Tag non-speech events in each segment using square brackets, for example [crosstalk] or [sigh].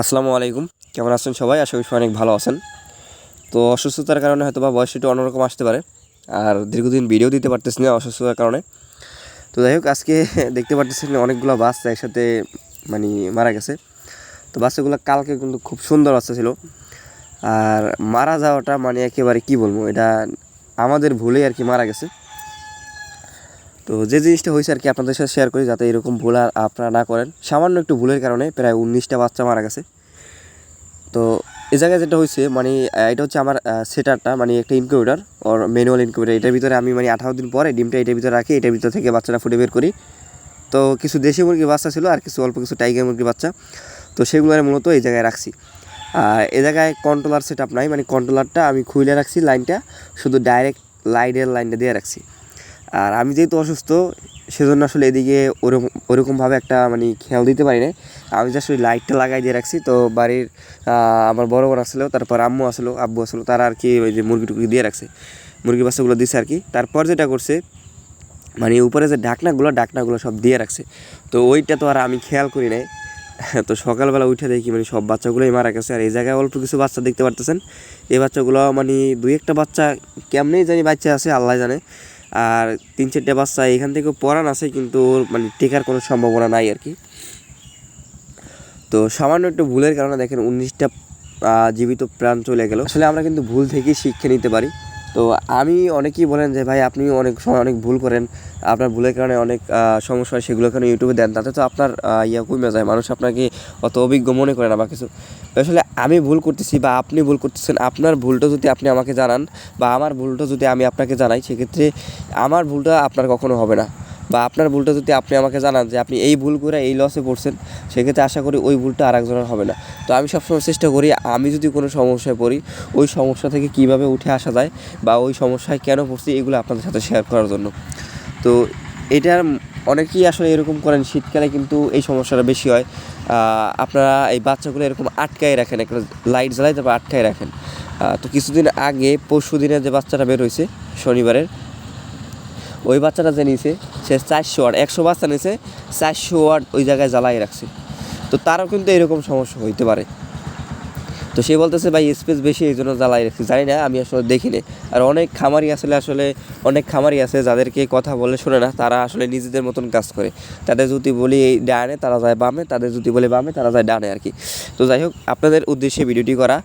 আসসালামু আলাইকুম। কেমন আছেন সবাই? আশা করি অনেক ভালো আছেন। তো অসুস্থতার কারণে হয়তো বা বয়স একটু অন্যরকম আসতে পারে। আর দীর্ঘদিন ভিডিও দিতে পারতেছি না অসুস্থতার কারণে। তো যাই হোক, আজকে [laughs] দেখতে পারতেছেন অনেকগুলো বাচ্চা একসাথে মানে মারা গেছে। তো বাচ্চাগুলো কালকে কিন্তু খুব সুন্দর বাচ্চা ছিল। আর মারা যাওয়াটা মানে একেবারে কি বলব? এটা আমাদের ভুলেই আর কি মারা গেছে। তো যে জিনিসটা হয়েছে আর কি আপনাদের সাথে শেয়ার করি যাতে এরকম ভুল আর আপনারা না করেন। সামান্য একটু ভুলের কারণে প্রায় উনিশটা বাচ্চা মারা গেছে। তো এই জায়গায় যেটা হয়েছে মানে এটা হচ্ছে আমার সেটারটা মানে একটা ইনকিউবেটার ওর ম্যানুয়াল ইনকিউবেটার এটার ভিতরে আমি মানে আঠারো দিন পরে ডিমটা এটার ভিতরে রাখি, এটার ভিতর থেকে বাচ্চাটা ফুটে বের করি। তো কিছু দেশি মুরগির বাচ্চা ছিল আর কিছু অল্প কিছু টাইগার মুরগির বাচ্চা। তো সেগুলো আমি মূলত এই জায়গায় রাখছি। আর এ জায়গায় কন্ট্রোলার সেট আপ নাই মানে কন্ট্রোলারটা আমি খুলে রাখছি লাইনটা, শুধু ডাইরেক্ট লাইটের লাইনটা দিয়ে রাখছি। আর আমি যেহেতু অসুস্থ, সেজন্য আসলে এদিকে ওরকম ওরকমভাবে একটা মানে খেয়াল দিতে পারি না আমি জাস্ট ওই লাইটটা লাগাই দিয়ে রাখছি। তো বাড়ির আমার বড় বোন আসলো, তারপর আম্মু আসলো, আব্বু আসলো, তারা আর কি ওই যে মুরগি টুরগি দিয়ে রাখছে। মুরগি বাচ্চাগুলো দিছে আর কি। তারপর যেটা করছে মানে উপরে যে ঢাকনাগুলো ঢাকনাগুলো সব দিয়ে রাখছে। তো ওইটা তো আর আমি খেয়াল করি নাই। [laughs] তো সকালবেলা উঠে দেখি মানে সব বাচ্চাগুলোই মারা গেছে। আর এই জায়গায় অল্প কিছু বাচ্চা দেখতে পারতেছেন। এই বাচ্চাগুলো মানে দুই একটা বাচ্চা কেমনেই জানি বাচ্চা আছে, আল্লাহ জানে। আর তিন চারটে বাচ্চা এখান থেকে পড়ান আছে, কিন্তু মানে টেকার কোনো সম্ভাবনা নাই আর কি। তো সামান্য একটু ভুলের কারণে দেখেন উনিশটা জীবিত প্রাণ চলে গেল। আসলে আমরা কিন্তু ভুল থেকেই শিক্ষা নিতে পারি। তো আমি অনেকেই বলেন যে, ভাই, আপনি অনেক সময় অনেক ভুল করেন। আপনার ভুলের কারণে অনেক সমস্যা হয়, সেগুলো কারণে ইউটিউবে দেন? তাতে তো আপনার ইয়া কমে যায়। মানুষ আপনাকে অত অভিজ্ঞ মনে করে না বা কিছু। আসলে আমি ভুল করতেছি বা আপনি ভুল করতেছেন, আপনার ভুলটা যদি আপনি আমাকে জানান বা আমার ভুলটা যদি আমি আপনাকে জানাই, সেক্ষেত্রে আমার ভুলটা আপনার কখনো হবে না। বা আপনার ভুলটা যদি আপনি আমাকে জানান যে আপনি এই ভুল করে এই লসে পড়ছেন, সেক্ষেত্রে আশা করি ওই ভুলটা আর একজনের হবে না। তো আমি সবসময় চেষ্টা করি, আমি যদি কোনো সমস্যায় পড়ি, ওই সমস্যা থেকে কীভাবে উঠে আসা যায় বা ওই সমস্যায় কেন পড়ছি, এগুলো আপনাদের সাথে শেয়ার করার জন্য। তো এটার অনেকেই আসলে এরকম করেন, শীতকালে কিন্তু এই সমস্যাটা বেশি হয়। আপনারা এই বাচ্চাগুলো এরকম আটকায় রাখেন, একটা লাইট জ্বালাই তারপর আটকায় রাখেন। তো কিছুদিন আগে পরশু দিনে যে বাচ্চাটা বের হয়েছে, শনিবারের ওই বাচ্চাটা যে নিয়েছে সে চারশো ওয়াট, একশো বাচ্চা নিয়েছে চারশো ওয়াট ওই জায়গায় জ্বালাই রাখছে। তো তারও কিন্তু এরকম সমস্যা হইতে পারে। তো সে বলতেছে, ভাই স্পেস বেশি এই জন্য জ্বালাই রাখছি। জানি না, আমি আসলে দেখিনি। আর অনেক খামারি আসলে আসলে অনেক খামারি আছে যাদেরকে কথা বলে শোনে না, তারা আসলে নিজেদের মতন কাজ করে। তাদের যদি বলি এই ডানে, তারা যায় বামে, তাদের যদি বলে বামে, তারা যায় ডানে আর কি। তো যাই হোক, আপনাদের উদ্দেশ্যে ভিডিওটি করা।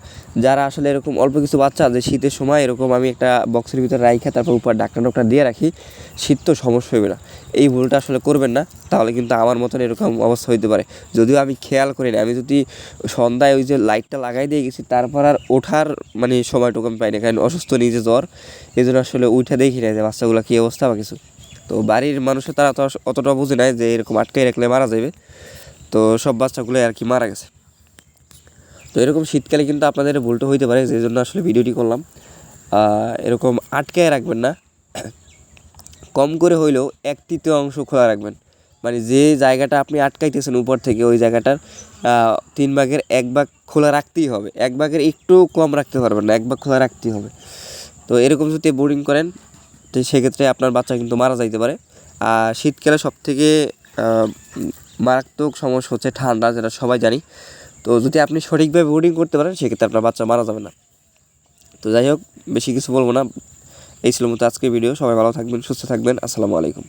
যারা আসলে এরকম অল্প কিছু বাচ্চা যে শীতের সময় এরকম আমি একটা বক্সের ভিতরে রাইখা, তারপর উপর ডাক্তার ডাক্তার দিয়ে রাখি, শীত তো সমস্যা হবে না। এই ভুলটা আসলে করবেন না, তাহলে কিন্তু আমার মতন এরকম অবস্থা হইতে পারে। যদিও আমি খেয়াল করি না, আমি যদি সন্ধ্যায় ওই যে লাইটটা লাগাই দিয়ে গেছি। তারপর আর ওঠার মানে সময়টুকু আমি পাই না কারণ অসুস্থ, নিজে জ্বর। এই জন্য আসলে উঠে দেখি না যে বাচ্চাগুলো কী অবস্থা বা কিছু। তো বাড়ির মানুষের তারা তো অতটা বুঝে নাই যে এরকম আটকাই রাখলে মারা যাবে। তো সব বাচ্চাগুলো আর কি মারা গেছে। তো এরকম শীতকালে কিন্তু আপনাদের ভুলটা হইতে পারে, যে জন্য আসলে ভিডিওটি করলাম। এরকম আটকায় রাখবেন না। কম করে হইলেও এক তৃতীয় অংশ খোলা রাখবেন। মানে যে জায়গাটা আপনি আটকাইতেছেন উপর থেকে, ওই জায়গাটার তিন ভাগের এক ভাগ খোলা রাখতেই হবে। এক ভাগের একটু কম রাখতে পারবেন না, এক ভাগ খোলা রাখতেই হবে। তো এরকম যদি বোর্ডিং করেন, তো সেক্ষেত্রে আপনার বাচ্চা কিন্তু মারা যাইতে পারে। আর শীতকালে সব থেকে মারাত্মক সমস্যা হচ্ছে ঠান্ডা, যেটা সবাই জানি। তো যদি আপনি সঠিকভাবে বোর্ডিং করতে পারেন, সেক্ষেত্রে আপনার বাচ্চা মারা যাবে না। তো যাই হোক, বেশি কিছু বলব না। এই ছিল মতো আজকের ভিডিও সবাই ভালো থাকবেন, সুস্থ থাকবেন। আসসালামু আলাইকুম।